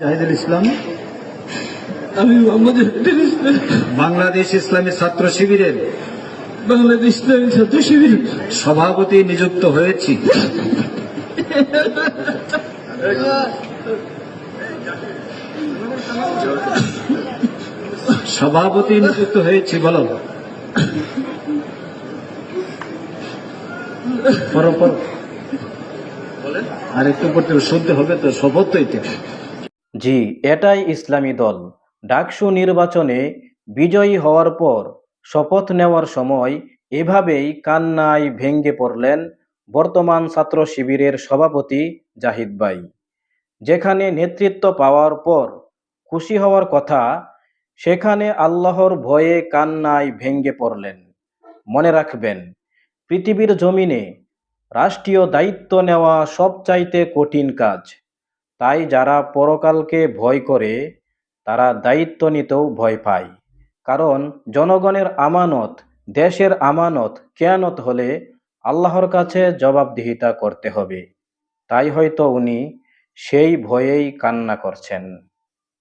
জাহিদুল ইসলাম। আমি মোহাম্মদ বাংলাদেশ ইসলামী ছাত্র শিবিরের বাংলাদেশ ইসলামী ছাত্র শিবির। সভাপতি নিযুক্ত হয়েছি। সভাপতি নিযুক্ত হয়েছি বলো। পরো পরো। আর একটু করতে শুনতে হবে তো শপথ তো এটা জি, এটাই ইসলামী দল। ডাকসু নির্বাচনে বিজয়ী হওয়ার পর শপথ নেওয়ার সময় এভাবেই কান্নায় ভেঙ্গে পড়লেন বর্তমান ছাত্র শিবিরের সভাপতি জাহিদ ভাই। যেখানে নেতৃত্ব পাওয়ার পর খুশি হওয়ার কথা, সেখানে আল্লাহর ভয়ে কান্নায় ভেঙ্গে পড়লেন। মনে রাখবেন, পৃথিবীর জমিনে রাষ্ট্রীয় দায়িত্ব নেওয়া সবচাইতে কঠিন কাজ। তাই যারা পরকালকে ভয় করে, তারা দায়িত্ব নিতেও ভয় পায়। কারণ জনগণের আমানত, দেশের আমানত কেয়ানত হলে আল্লাহর কাছে জবাবদিহিতা করতে হবে। তাই হয়তো উনি সেই ভয়েই কান্না করছেন।